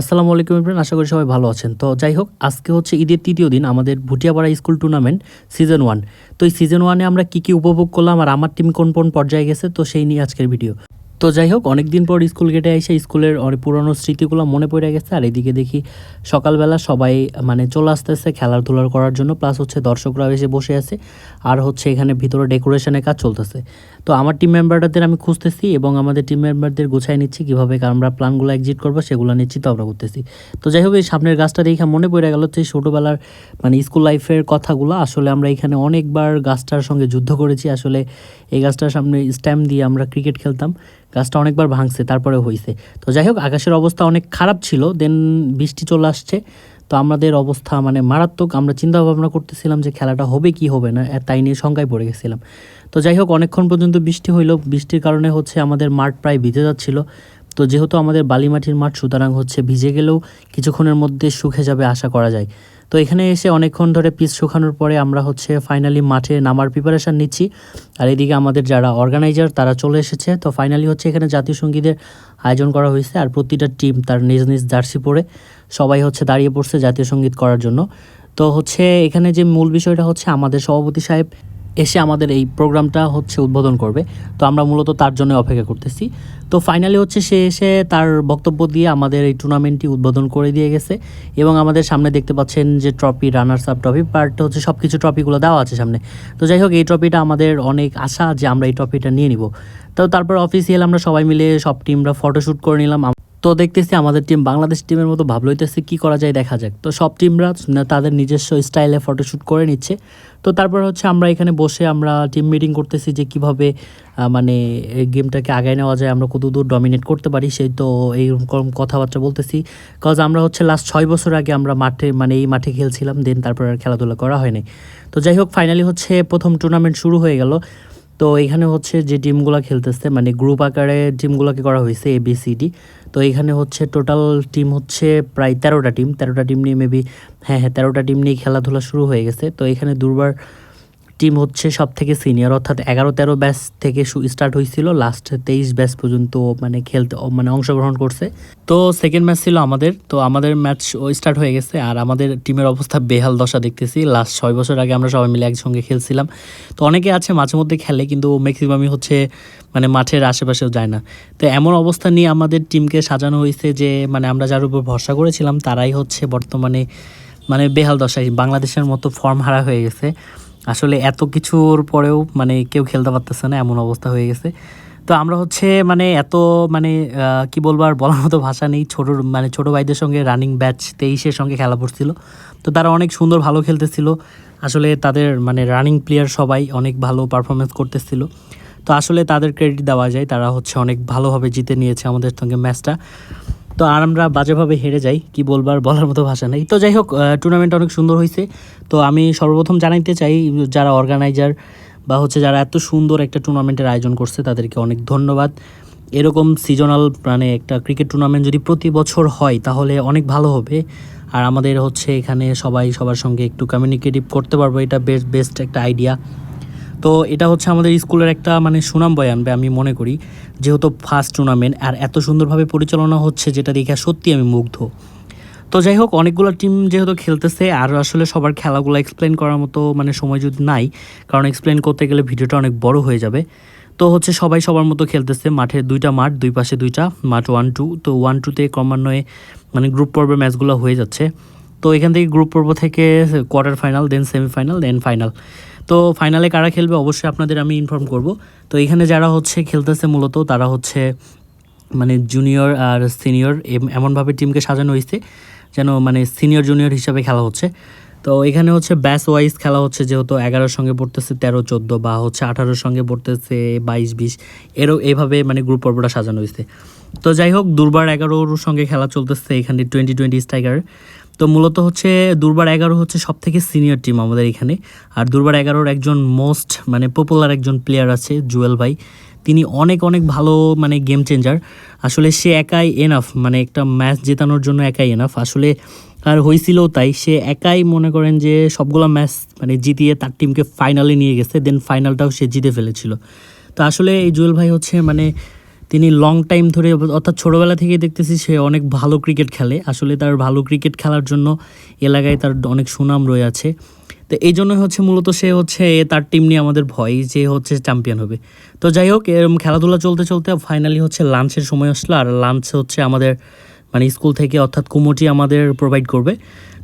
আসসালামু আলাইকুম ইমরান, আশা করি সবাই ভালো আছেন। তো যাই হোক, আজকে হচ্ছে ঈদের তৃতীয় দিন আমাদের Bhutiapara school tournament season one তো এই সিজন ওয়ানে আমরা কী কী উপভোগ করলাম আর আমার টিম কোন কোন পর্যায়ে গেছে, তো সেই নিয়ে আজকের ভিডিও তো যাই হোক অনেক দিন পর স্কুল গেটে এসে স্কুলের পুরনো স্মৃতিগুলো মনে পড়ে গেছে। আর এদিকে দেখি সকালবেলা সবাই মানে চলে আসতেছে খেলাধুলার করার জন্য প্লাস হচ্ছে দর্শকরা এসে বসে আছে, আর হচ্ছে এখানে ভিতরে ডেকোরেশনের কাজ চলতেছে। তো আমার টিম মেম্বারদের আমি খুঁজতেছি এবং আমাদের টিম মেম্বারদের গুছাই নিচ্ছি, কীভাবে আমরা প্ল্যানগুলো এক্সিট করব সেগুলো নিশ্চিত আমরা করতেছি তো যাই হোক, এই সামনের গাছটা দেখে মনে পড়ে গেল যে ছোটোবেলার মানে স্কুল লাইফের কথাগুলো। আসলে আমরা এখানে অনেকবার গাছটার সঙ্গে যুদ্ধ করেছি। আসলে এই গাছটার সামনে স্ট্যাম্প দিয়ে আমরা ক্রিকেট খেলতাম। গাছটা অনেকবার ভাঙছে, তারপরে হয়েছে তো যাই হোক, আকাশের অবস্থা অনেক খারাপ ছিল দেন বৃষ্টি চলে আসছে। তো আমাদের অবস্থা মানে মারাত্মক, আমরা চিন্তা ভাবনা করতেছিলাম যে খেলাটা হবে কি হবে না তাই নিয়ে শঙ্কায় পড়ে গেছিলাম। তো যাই হোক, অনেকক্ষণ পর্যন্ত বৃষ্টি হইল, বৃষ্টির কারণে হচ্ছে আমাদের মাঠ প্রায় ভিজে যাচ্ছিল। তো যেহেতু আমাদের বালিমাটির মাঠ সুতরাং হচ্ছে ভিজে গেলেও কিছুক্ষণের মধ্যে শুকে যাবে আশা করা যায়। তো এখানে এসে অনেকক্ষণ ধরে পিচ শুকানোর পরে আমরা হচ্ছে ফাইনালি মাঠে নামার প্রিপারেশান নিচ্ছি। আর এদিকে আমাদের যারা অর্গানাইজার তারা চলে এসেছে। তো ফাইনালি হচ্ছে এখানে জাতীয় সঙ্গীতের আয়োজন করা হয়েছে আর প্রতিটা টিম তার নিজ নিজ জার্সি পরে সবাই হচ্ছে দাঁড়িয়ে পড়ছে জাতীয় সংগীত করার জন্য। তো হচ্ছে এখানে যে মূল বিষয়টা হচ্ছে আমাদের সভাপতি সাহেব এসে আমাদের এই প্রোগ্রামটা হচ্ছে উদ্বোধন করবে। তো আমরা মূলত তার জন্য অপেক্ষা করতেছি। তো ফাইনালি হচ্ছে সে এসে তার বক্তব্য দিয়ে আমাদের এই টুর্নামেন্টটি উদ্বোধন করে দিয়ে গেছে এবং আমাদের সামনে দেখতে পাচ্ছেন যে trophy runners up trophy part হচ্ছে সব কিছু ট্রফিগুলো দেওয়া আছে সামনে। তো যাই হোক, এই ট্রফিটা আমাদের অনেক আশা যে আমরা এই ট্রফিটা নিয়ে নিব। তো তারপর অফিসিয়াল আমরা সবাই মিলে সব টিমরা ফটোশ্যুট করে নিলাম। তো দেখতেছি আমাদের টিম বাংলাদেশ টিমের মতো ভাবলো হইতেছে কী করা যায় দেখা যাক। তো সব টিমরা তাদের নিজস্ব স্টাইলে ফটোশ্যুট করে নিচ্ছে। তো তারপর হচ্ছে আমরা এখানে বসে আমরা টিম মিটিং করতেছি যে কীভাবে মানে গেমটাকে আগায় নেওয়া যায়, আমরা কত দূর ডমিনেট করতে পারি, সেই তো এইরকম কথাবার্তা বলতেছি। কজ আমরা হচ্ছে লাস্ট ছয় বছর আগে আমরা মাঠে মানে এই মাঠে খেলছিলাম দেন তারপর আর খেলাধুলা করা হয়নি তো যাই হোক ফাইনালি হচ্ছে প্রথম টুর্নামেন্ট শুরু হয়ে গেল। তো এখানে হচ্ছে যে টিমগুলো খেলতেছে মানে গ্রুপ আকারে টিমগুলোকে করা হয়েছে এ বি সি ডি তো এখানে হচ্ছে টোটাল টিম হচ্ছে প্রায় তেরোটা টিম তেরোটা টিম নিয়ে মেবি হ্যাঁ হ্যাঁ তেরোটা টিম নিয়ে খেলাধুলা শুরু হয়ে গেছে। তো এখানে দুর্বার টিম হচ্ছে সব থেকে সিনিয়র, অর্থাৎ এগারো তেরো ব্যাচ থেকে স্টার্ট হয়েছিল লাস্ট তেইশ ব্যাচ পর্যন্ত মানে খেলতে মানে অংশগ্রহণ করছে। তো সেকেন্ড ম্যাচ ছিল আমাদের, তো আমাদের ম্যাচ স্টার্ট হয়ে গেছে, আর আমাদের টিমের অবস্থা বেহাল দশা দেখতেছি। লাস্ট ছয় বছর আগে আমরা সবাই মিলে একসঙ্গে খেলছিলাম। তো অনেকে আছে মাঝে মধ্যে খেলে, কিন্তু ম্যাক্সিমামই হচ্ছে মানে মাঠের আশেপাশেও যায় না। তো এমন অবস্থা নিয়ে আমাদের টিমকে সাজানো হয়েছে যে মানে আমরা যার উপর ভরসা করেছিলাম, তারাই হচ্ছে বর্তমানে মানে বেহাল দশায় বাংলাদেশের মতো ফর্ম হারা হয়ে গেছে। আসলে এত কিছুর পরেও মানে কেউ খেলতে পারতেছে না, এমন অবস্থা হয়ে গেছে। তো আমরা হচ্ছে মানে এত মানে কি বলব আর বলার মতো ভাষা নেই। ছোট মানে ছোটো ভাইদের সঙ্গে রানিং ব্যাচ তেইশের সঙ্গে খেলা পড়ছিল তো তারা অনেক সুন্দর ভালো খেলতেছিল। আসলে তাদের মানে রানিং প্লেয়ার সবাই অনেক ভালো পারফরমেন্স করতেছিল। তো আসলে তাদের ক্রেডিট দেওয়া যায়। তারা হচ্ছে অনেক ভালোভাবে জিতে নিয়েছে আমাদের সঙ্গে ম্যাচটা তো আর আমরা বাজেভাবে হেরে যাই, কি বলবার বলার মতো ভাষা নেই। তো যাই হোক টুর্নামেন্ট অনেক সুন্দর হয়েছে তো আমি সর্বপ্রথম জানাইতে চাই, যারা অর্গানাইজার বা হচ্ছে যারা এত সুন্দর একটা টুর্নামেন্টের আয়োজন করছে, তাদেরকে অনেক ধন্যবাদ। এরকম সিজনাল মানে একটা ক্রিকেট টুর্নামেন্ট যদি প্রতি বছর হয়, তাহলে অনেক ভালো হবে। আর আমাদের হচ্ছে এখানে সবাই সবার সঙ্গে একটু কমিউনিকেটিভ করতে পারব, এটা বেস্ট বেস্ট একটা আইডিয়া তো এটা হচ্ছে আমাদের স্কুলের একটা মানে সুনাম বয়ে আনবে আমি মনে করি, যেহেতু ফার্স্ট টুর্নামেন্ট আর এত সুন্দরভাবে পরিচালনা হচ্ছে যেটা দেখে সত্যি আমি মুগ্ধ। তো যাই হোক, অনেকগুলো টিম যেহেতু খেলতেছে, আর আসলে সবার খেলাগুলো এক্সপ্লেন করার মতো মানে সময় যদি নাই, কারণ এক্সপ্লেন করতে গেলে ভিডিওটা অনেক বড় হয়ে যাবে। তো হচ্ছে সবাই সবার মতো খেলতেছে মাঠের দুইটা মাঠ, দুই পাশে দুইটা, মাঠ ওয়ান টু তো ওয়ান টুতে ক্রমান্বয়ে মানে গ্রুপ পর্বের ম্যাচগুলো হয়ে যাচ্ছে। তো এখান থেকে গ্রুপ পর্ব থেকে quarter final then semifinal then final তো ফাইনালে কারা খেলবে অবশ্যই আপনাদের আমি ইনফর্ম করব। তো এখানে যারা হচ্ছে খেলতেছে মূলত, তারা হচ্ছে মানে জুনিয়র আর সিনিয়র এমনভাবে টিমকে সাজানো হয়েছে যেন মানে সিনিয়র জুনিয়র হিসাবে খেলা হচ্ছে। তো এখানে হচ্ছে ব্যাস ওয়াইজ খেলা হচ্ছে, যেহেতু এগারোর সঙ্গে পড়তেছে তেরো, চোদ্দ বা হচ্ছে আঠারোর সঙ্গে পড়তেছে বাইশ, বিশ, এরও এইভাবে মানে গ্রুপ পর্বটা সাজানো হয়েছে। তো যাই হোক, দুর্বার এগারোর সঙ্গে খেলা চলতেছে এখানে টোয়েন্টি টোয়েন্টি স্ট্রাইকার তো মূলত হচ্ছে দুর্বার এগারো হচ্ছে সব থেকে সিনিয়র টিম আমাদের এখানে। আর দুর্বার এগারোর একজন মোস্ট মানে পপুলার একজন প্লেয়ার আছে, জুয়েল ভাই। তিনি অনেক অনেক ভালো মানে গেম চেঞ্জার আসলে সে একাই এনাফ মানে একটা ম্যাচ জেতানোর জন্য একাই এনাফ আসলে আর হয়েছিল তাই, সে একাই মনে করেন যে সবগুলো ম্যাচ মানে জিতিয়ে তার টিমকে ফাইনালে নিয়ে গেছে দেন ফাইনালটাও সে জিতে ফেলেছিল। তো আসলে এই জুয়েল ভাই হচ্ছে মানে তিনি লং টাইম ধরে অর্থাৎ ছোটোবেলা থেকেই দেখতেছি সে অনেক ভালো ক্রিকেট খেলে। আসলে তার ভালো ক্রিকেট খেলার জন্য এলাকায় তার অনেক সুনাম রয়ে আছে। তো এই জন্যই হচ্ছে মূলত সে হচ্ছে তার টিম নিয়ে আমাদের ভয় যে হচ্ছে চ্যাম্পিয়ন হবে। তো যাই হোক এরকম খেলাধুলা চলতে চলতে ফাইনালি হচ্ছে লাঞ্চের সময় আসলো। আর লাঞ্চ হচ্ছে আমাদের মানে স্কুল থেকে অর্থাৎ কুমোটি আমাদের প্রোভাইড করবে।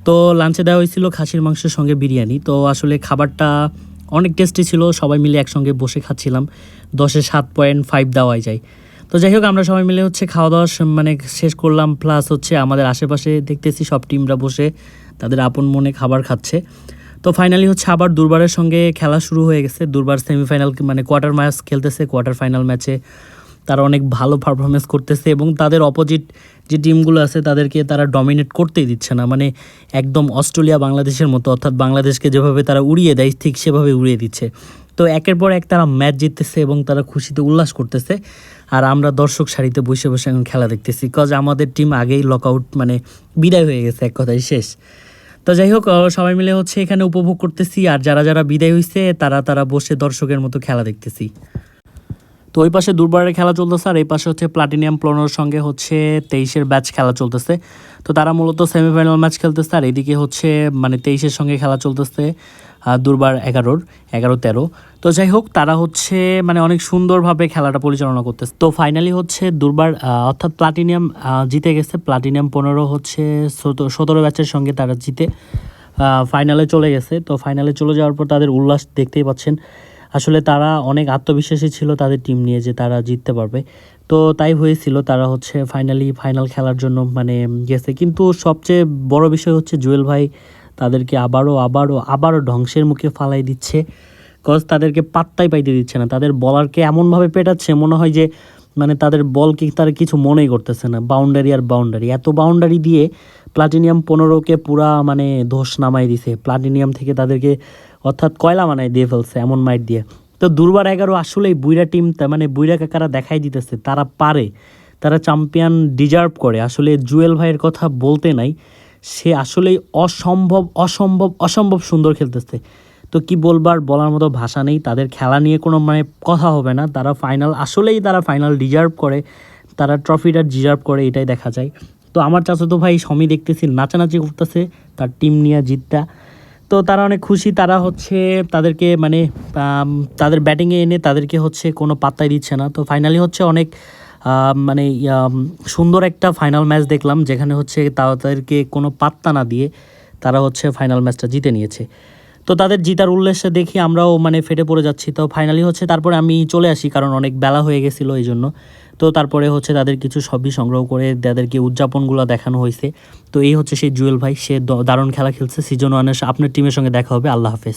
তো লাঞ্চে দেওয়া হয়েছিল খাসির মাংসের সঙ্গে বিরিয়ানি। তো আসলে খাবারটা অনেক টেস্টি ছিল। সবাই মিলে একসঙ্গে বসে খাচ্ছিলাম। দশে সাত পয়েন্ট ফাইভ দেওয়াই যায়। তো যাই হোক, আমরা সবাই মিলে হচ্ছে খাওয়া দাওয়া মানে শেষ করলাম প্লাস হচ্ছে আমাদের আশেপাশে দেখতেছি সব টিমরা বসে তাদের আপন মনে খাবার খাচ্ছে। তো ফাইনালি হচ্ছে আবার দুর্বারের সঙ্গে খেলা শুরু হয়ে গেছে। দুর্বার সেমিফাইনাল মানে কোয়ার্টার ম্যাচ খেলতেছে কোয়ার্টার ফাইনাল ম্যাচে তারা অনেক ভালো পারফরমেন্স করতেছে এবং তাদের অপোজিট যে টিমগুলো আছে তাদেরকে তারা ডমিনেট করতেই দিচ্ছে না। মানে একদম অস্ট্রেলিয়া বাংলাদেশের মতো, অর্থাৎ বাংলাদেশকে যেভাবে তারা উড়িয়ে দেয়, ঠিক সেভাবে উড়িয়ে দিচ্ছে। তো একের পর এক তারা ম্যাচ জিততেছে এবং তারা খুশিতে উল্লাস করতেছে। আর আমরা দর্শক সারিতে বসে বসে এখন খেলা দেখতেছি। কজ আমাদের টিম আগেই লক আউট মানে বিদায় হয়ে গেছে এক কথায় শেষ। তো যাই হোক সবাই মিলে হচ্ছে এখানে উপভোগ করতেছি। আর যারা যারা বিদায় হয়েছে তারা তারা বসে দর্শকের মতো খেলা দেখতেছি। তো ওই পাশে দুর্বারের খেলা চলতেছে আর এই পাশে হচ্ছে প্লাটিনিয়াম প্লনোর সঙ্গে হচ্ছে তেইশের ব্যাচ খেলা চলতেছে। তো তারা মূলত সেমিফাইনাল ম্যাচ খেলতেছে আর এদিকে হচ্ছে মানে তেইশের সঙ্গে খেলা চলতেছে। দুর্বার এগারোর, এগারো তেরো। তো যাই হোক, তারা হচ্ছে মানে অনেক সুন্দরভাবে খেলাটা পরিচালনা করতেছে। তো ফাইনালি হচ্ছে দুর্বার অর্থাৎ প্লাটিনিয়াম জিতে গেছে। প্লাটিনিয়াম পনেরো হচ্ছে সতেরো ব্যাচের সঙ্গে তারা জিতে ফাইনালে চলে গেছে। তো ফাইনালে চলে যাওয়ার পর তাদের উল্লাস দেখতেই পাচ্ছেন। আসলে তারা অনেক আত্মবিশ্বাসী ছিল তাদের টিম নিয়ে যে তারা জিততে পারবে। তো তাই হয়েছিল, তারা হচ্ছে ফাইনালি ফাইনাল খেলার জন্য মানে গেছে। কিন্তু সবচেয়ে বড় বিষয় হচ্ছে জুয়েল ভাই তাদেরকে আবারও আবারও আবারও ধ্বংসের মুখে ফালাই দিচ্ছে। কজ তাদেরকে পাত্তাই পাইতে দিচ্ছে না। তাদের বলারকে এমনভাবে পেটাচ্ছে, মনে হয় যে মানে তাদের বলকে তারা কিছু মনেই করতেছে না। বাউন্ডারি আর বাউন্ডারি এত বাউন্ডারি দিয়ে প্লাটিনিয়াম পনেরোকে পুরা মানে ধস নামাই দিছে। প্লাটিনিয়াম থেকে তাদেরকে অর্থাৎ কয়লা মানায় দিয়ে ফেলছে এমন মাইট দিয়ে। তো দুর্বার এগারো আসলেই বুইরা টিম মানে বুইরা কাকারা দেখাই দিতেছে, তারা পারে। তারা চ্যাম্পিয়ন ডিজার্ভ করে। আসলে জুয়েল ভাইয়ের কথা বলতে নাই। সে আসলেই অসম্ভব অসম্ভব অসম্ভব সুন্দর খেলতেছে। তো কি বলবার, বলার মতো ভাষা নেই। তাদের খেলা নিয়ে কোনো মানে কথা হবে না। তারা ফাইনাল আসলেই তারা ফাইনাল ডিজার্ভ করে। তারা ট্রফিটা ডিজার্ভ করে, এটাই দেখা যায়। তো আমার চাচাতো ভাই সমী দেখতেছি, নাচানাচি করতেছে। তার টিম নিয়ে জিতটা। তো তারা অনেক খুশি। তারা হচ্ছে তাদেরকে মানে তাদের ব্যাটিংয়ে এনে তাদেরকে হচ্ছে কোনো পাত্তাই দিচ্ছে না। তো ফাইনালি হচ্ছে অনেক মানে সুন্দর একটা ফাইনাল ম্যাচ দেখলাম, যেখানে হচ্ছে তাদেরকে কোনো পাত্তা না দিয়ে তারা হচ্ছে ফাইনাল ম্যাচটা জিতে নিয়েছে। তো তাদের জিতার উল্লেসে দেখি আমরাও মানে ফেটে পড়ে যাচ্ছি। তো ফাইনালি হচ্ছে তারপরে আমি চলে আসি, কারণ অনেক বেলা হয়ে গেছিল এই জন্য। তো তারপরে হচ্ছে তাদের কিছু ছবি সংগ্রহ করে তাদেরকে উদযাপনগুলো দেখানো হয়েছে। তো এই হচ্ছে সেই জুয়েল ভাই, সে দারুণ খেলা খেলছে। সিজন ওয়ানের আপনার টিমের সঙ্গে দেখা হবে। আল্লাহ হাফেজ।